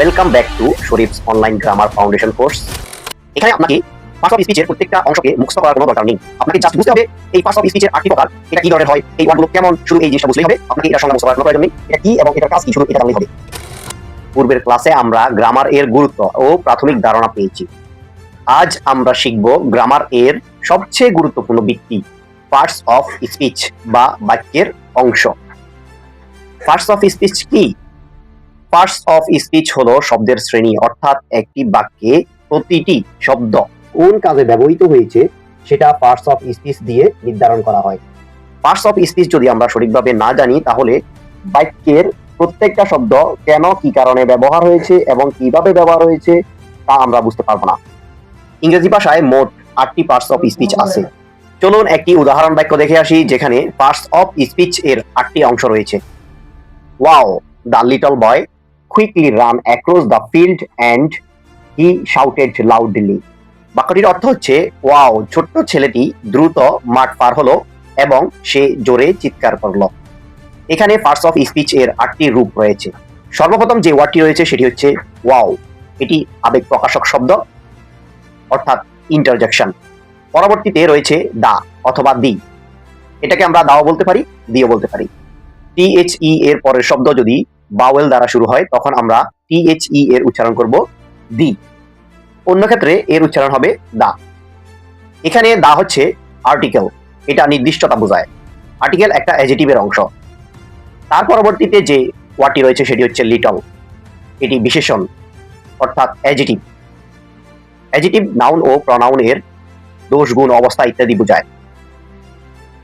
Welcome back to Sharif online grammar foundation course এখানে আপনাকে parts of স্পিচের প্রত্যেকটা অংশকে মুখস্থ করার কোনো দরকার নেই। আপনাকে জাস্ট বুঝতে হবে এই পার্টস অফ স্পিচের আটটি প্রকার, এটা কি ধরনের হয়, এই ওয়ার্ডগুলো কেমন, শুধু এই জিনিসটা বুঝলেই হবে, আপনাকে এটা সঙ্গে মুখস্থ করার কোনো প্রয়োজন নেই, এটা কি এবং এটার কাজ কি, শুধু এটা জানলেই হবে। পূর্বের ক্লাসে আমরা গ্রামার এর গুরুত্ব ও প্রাথমিক ধারণা পেয়েছি। আজ আমরা শিখব গ্রামার এর সবচেয়ে গুরুত্বপূর্ণ ভিত্তি পার্টস অফ স্পিচ বা বাক্যের অংশ। পার্টস অফ স্পিচ কি? পার্টস অফ স্পিচ হলো শব্দের শ্রেণি অর্থাৎ একটি বাক্যে প্রতিটি শব্দ। কোন কাজে ব্যবহৃত হয়েছে সেটা পার্টস অফ স্পিচ দিয়ে নির্ধারণ করা হয়। পার্টস অফ স্পিচ যদি আমরা সঠিকভাবে না জানি তাহলে বাক্যের প্রত্যেকটা শব্দ কেন কি কারণে ব্যবহার হয়েছে এবং কীভাবে ব্যবহার হয়েছে তা আমরা বুঝতে পারব না। ইংরেজি ভাষায় মোট আটটি পার্টস অফ স্পিচ আছে। চলুন একটি উদাহরণ বাক্য দেখে আসি যেখানে পার্টস অফ স্পিচ এর আটটি অংশ রয়েছে। Wow the little boy quickly run across the field and he shouted loudly বাক্যটির অর্থ হচ্ছে, ওয়াও, ছোট্ট ছেলেটি দ্রুত মাঠ পার হলো এবং সে জোরে চিৎকার করল। এখানে পার্টস অফ স্পিচ এর আটটি রূপ রয়েছে। সর্বপ্রথম যে ওয়ার্ডটি রয়েছে সেটি হচ্ছে, ওয়াও, এটি আবেগ প্রকাশক শব্দ অর্থাৎ ইন্টারজেকশন পরবর্তীতে রয়েছে, দা অথবা দি এটাকে আমরা দাও বলতে পারি, দিও বলতে পারি। টিএইচই এর পরের শব্দ যদি বাওয়েল দ্বারা শুরু হয়, তখন আমরা টিএইচই এর উচ্চারণ করব দি অন্য ক্ষেত্রে এর উচ্চারণ হবে দা। এখানে দা হচ্ছে আর্টিকেল এটা নির্দিষ্টতা বোঝায়। আর্টিকেল একটা অ্যাজেটিভের অংশ। তার পরবর্তীতে যে ওয়ার্ডটি রয়েছে, সেটি হচ্ছে লিটল এটি বিশেষণ, অর্থাৎ অ্যাজেটিভ অ্যাজেটিভ নাউন ও প্রনাউনের দোষ গুণ অবস্থা ইত্যাদি বোঝায়।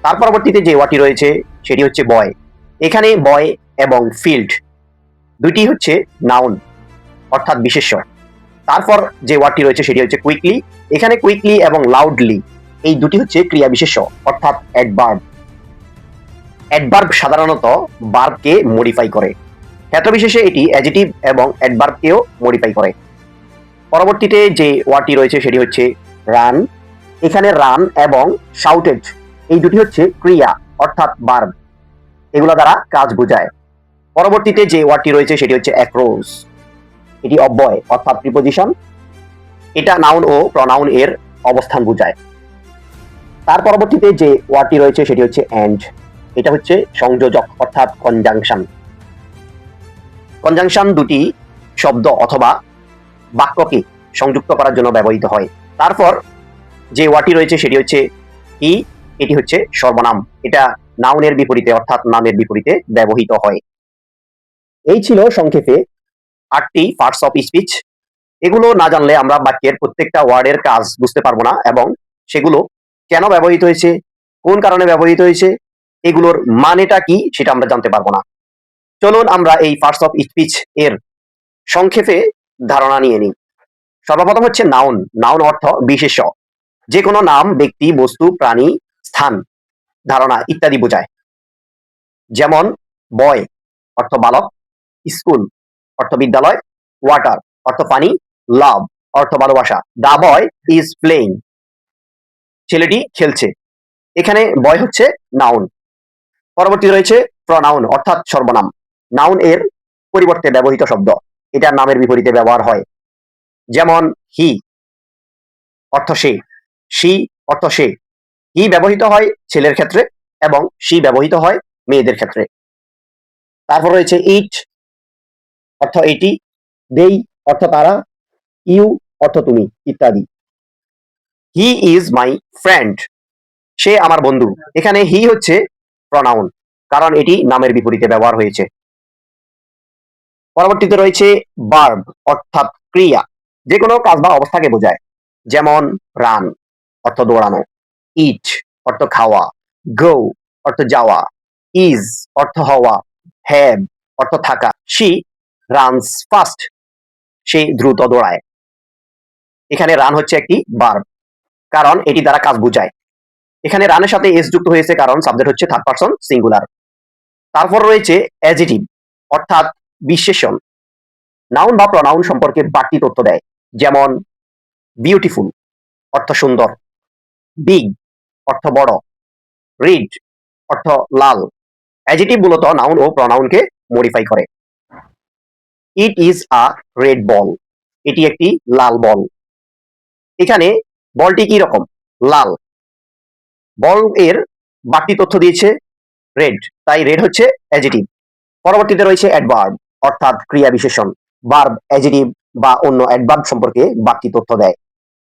তার পরবর্তীতে যে ওয়ার্ডটি রয়েছে, সেটি হচ্ছে বয় এখানে বয় এবং ফিল্ড দুটি হচ্ছে নাউন অর্থাৎ বিশেষ্য তারপর যে ওয়ার্ডটি রয়েছে সেটি হচ্ছে কুইকলি এখানে কুইকলি এবং লাউডলি এই দুটি হচ্ছে ক্রিয়া বিশেষ্য অর্থাৎ অ্যাডভার্ব অ্যাডভার্ব সাধারণত বার্বকে মডিফাই করে। ক্ষেত্র বিশেষে এটি অ্যাজিটিভ এবং অ্যাডভার্বকেও মডিফাই করে। পরবর্তীতে যে ওয়ার্ডটি রয়েছে সেটি হচ্ছে রান এখানে রান এবং শাউটেড এই দুটি হচ্ছে ক্রিয়া, অর্থাৎ বার্ব এগুলো দ্বারা কাজ বোঝায়। পরবর্তীতে যে ওয়ার্ডটি রয়েছে সেটি হচ্ছে অ্যাক্রোস এটি অব্যয়, অর্থাৎ প্রিপোজিশন এটা নাউন ও প্রনাউন এর অবস্থান বোঝায়। তার পরবর্তীতে যে ওয়ার্ডটি রয়েছে সেটি হচ্ছে অ্যান্ড এটা হচ্ছে সংযোজক, অর্থাৎ কনজাংশন কনজাংশন দুটি শব্দ অথবা বাক্যকে সংযুক্ত করার জন্য ব্যবহৃত হয়। তারপর যে ওয়ার্ডটি রয়েছে সেটি হচ্ছে ই এটি হচ্ছে সর্বনাম। এটা নাউনের বিপরীতে, অর্থাৎ নামের বিপরীতে ব্যবহৃত হয়। এই ছিল সংক্ষেপে আটটি পার্টস অফ স্পিচ এগুলো না জানলে আমরা বাক্যের প্রত্যেকটা ওয়ার্ডের কাজ বুঝতে পারব না এবং সেগুলো কেন ব্যবহৃত হয়েছে, কোন কারণে ব্যবহৃত হয়েছে, এগুলোর মানেটা কি সেটা আমরা জানতে পারব না। চলুন আমরা এই পার্টস অফ স্পিচ এর সংক্ষেপে ধারণা নিয়ে নিই। সর্বপ্রথম হচ্ছে নাউন নাউন অর্থ বিশেষ যে কোনো নাম, ব্যক্তি, বস্তু, প্রাণী, স্থান। ধারণা ইত্যাদি বোঝায়। যেমন বয় অর্থ বালক, স্কুল অর্থ বিদ্যালয়, ওয়াটার অর্থ পানি, লাভ অর্থ ভালোবাসা। দা বয় ইজ প্লেইং ছেলেটি খেলছে। এখানে বয় হচ্ছে নাউন। পরবর্তী রয়েছে প্রনাউন অর্থাৎ সর্বনাম। নাউন এর পরিবর্তে ব্যবহৃত শব্দ। এটা নামের বিপরীতে ব্যবহার হয়। যেমন হি অর্থ সে সি অর্থ সে। হি ব্যবহৃত হয় ছেলের ক্ষেত্রে এবং সি ব্যবহৃত হয় মেয়েদের ক্ষেত্রে। তারপর রয়েছে ইট, অর্থ এটি, দেই, অর্থ তারা, ইউ, অর্থ তুমি, ইত্যাদি। হি ইজ মাই ফ্রেন্ড, সে আমার বন্ধু। এখানে হি হচ্ছে প্রনাউন, কারণ এটি নামের বিপরীতে ব্যবহার হয়েছে। পরবর্তীতে রয়েছে বার্ব, অর্থাৎ ক্রিয়া যে কোনো কাজ বা অবস্থাকে বোঝায়, যেমন রান, অর্থ দৌড়ানো। ইট অর্থ খাওয়া গো অর্থ যাওয়া ইজ অর্থ হওয়া হ্যাভ অর্থ থাকা শি রানস ফাস্ট সে দ্রুত দৌড়ায়। এখানে রান হচ্ছে একটি বার্ব কারণ এটি দ্বারা কাজ বোঝায়। এখানে রানের সাথে এস যুক্ত হয়েছে কারণ সাবজেক্ট হচ্ছে থার্ড পারসন সিঙ্গুলার তারপর রয়েছে অ্যাজিটিভ অর্থাৎ বিশেষণ। নাউন বা প্রনাউন সম্পর্কে বাড়তি তথ্য দেয়, যেমন বিউটিফুল অর্থ সুন্দর বিগ অর্থ বড়। রিড অর্থ লাল। অ্যাজিটিভ মূলত নাউন ও প্রনাউনকে মডিফাই করে। It is a red ball এটি একটি লাল বল এখানে বলটি কি রকম? লাল। বল এর বাড়তি তথ্য দিয়েছে রেড তাই রেড হচ্ছে অ্যাজিটিভ পরবর্তীতে রয়েছে অ্যাডভার্ব অর্থাৎ ক্রিয়া বিশেষণ। বার্ব অ্যাজিটিভ বা অন্য অ্যাডভার্ব সম্পর্কে বাড়তি তথ্য দেয়।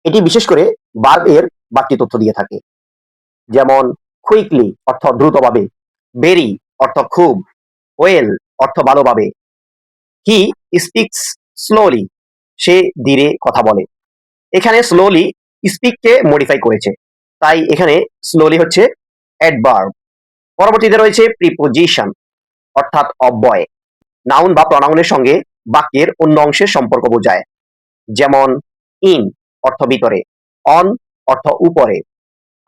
এটি বিশেষ করে বার্ব এর বাড়তি তথ্য দিয়ে থাকে। যেমন কুইকলি অর্থ দ্রুতভাবে বেরি অর্থ খুব ওয়েল অর্থ ভালোভাবে। হি স্পিক্স স্লোলি সে ধীরে কথা বলে। এখানে স্লোলি স্পিককে মডিফাই করেছে, তাই এখানে স্লোলি হচ্ছে অ্যাডভার্ব পরবর্তীতে রয়েছে প্রিপোজিশন অর্থাৎ অব্যয়। নাউন বা প্রনাউনের সঙ্গে বাক্যের অন্য অংশের সম্পর্ক বোঝায়, যেমন ইন অর্থ ভিতরে অন অর্থ উপরে।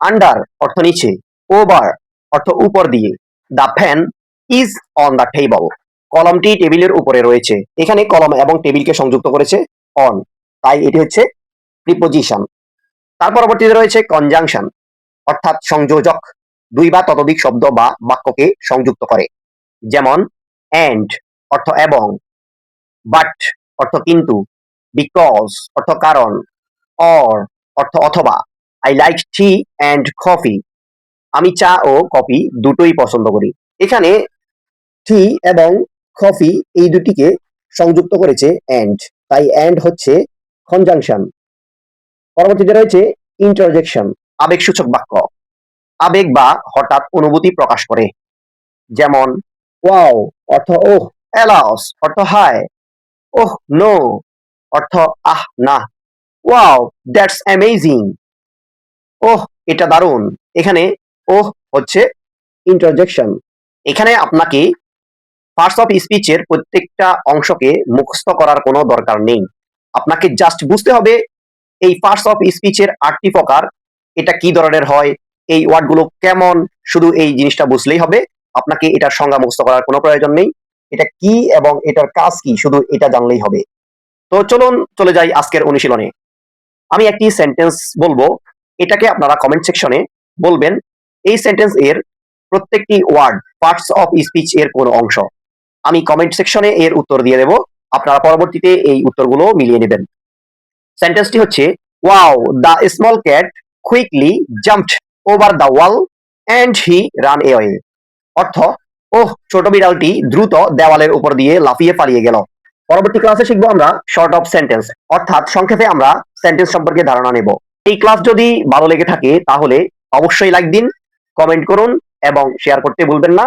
আন্ডার অর্থ নিচে ওভার অর্থ উপর দিয়ে। The fan is on the table কলমটি টেবিলের উপরে রয়েছে। এখানে কলম এবং টেবিলকে সংযুক্ত করেছে অন তাই এটি হচ্ছে প্রিপোজিশন তার পরবর্তীতে রয়েছে কনজাংশন অর্থাৎ সংযোজক। দুই বা ততোধিক শব্দ বা বাক্যকে সংযুক্ত করে। যেমন অ্যান্ড অর্থ এবং বাট অর্থ কিন্তু বিকজ অর্থ কারণ অর অর্থ অথবা। I like tea and coffee আমি চা ও কফি দুটোই পছন্দ করি। এখানে টি এবং কফি এই দুটিকে সংযুক্ত করেছে অ্যান্ড তাই অ্যান্ড হচ্ছে কনজাংশন পরবর্তীতে রয়েছে ইন্টারজেকশন আবেগসূচক বাক্য। আবেগ বা হঠাৎ অনুভূতি প্রকাশ করে। যেমন, ওয়াও অর্থ, ওহ এলাস অর্থ হায় ওহ, নো অর্থ, আহ, না ওয়াও দ্যাটস অ্যামেজিং ওহ, এটা দারুণ। এখানে ওহ হচ্ছে ইন্টারজেকশন এখানে আপনাকে পার্টস অফ স্পিচের প্রত্যেকটা অংশকে মুখস্থ করার কোনো দরকার নেই। আপনাকে জাস্ট বুঝতে হবে এই পার্টস অফ স্পিচের আটটি প্রকার এটা কি ধরনের হয়, এই ওয়ার্ডগুলো কেমন, শুধু এই জিনিসটা বুঝলেই হবে। আপনাকে এটার সংজ্ঞা মুখস্থ করার কোনো প্রয়োজন নেই। এটা কি এবং এটার কাজ কি, শুধু এটা জানলেই হবে। তো চলুন চলে যাই আজকের অনুশীলনে। আমি একটি সেন্টেন্স বলব এটাকে আপনারা কমেন্ট সেকশনে বলবেন, এই সেন্টেন্স এর প্রত্যেকটি ওয়ার্ড পার্টস অফ স্পিচ এর কোন অংশ। আমি কমেন্ট সেকশনে এর উত্তর দিয়ে দেব, আপনারা পরবর্তীতে এই উত্তরগুলো মিলিয়ে নেবেন। সেন্টেন্সটি হচ্ছে wow the small cat quickly jumped over the wall and he run away অর্থ, ওহ, ছোট বিড়ালটি দ্রুত দেওয়ালের উপর দিয়ে লাফিয়ে পালিয়ে গেল। পরবর্তী ক্লাসে শিখব আমরা শর্ট অফ সেন্টেন্স অর্থাৎ সংক্ষেপে আমরা সেন্টেন্স সম্পর্কে ধারণা নেব। এই ক্লাস যদি ভালো লেগে থাকে, তাহলে অবশ্যই লাইক দিন কমেন্ট করুন এবং শেয়ার করতে ভুলবেন না।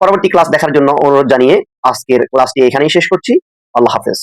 পরবর্তী ক্লাস দেখার জন্য অনুরোধ জানিয়ে আজকের ক্লাসটি এখানেই শেষ করছি। আল্লাহ হাফেজ।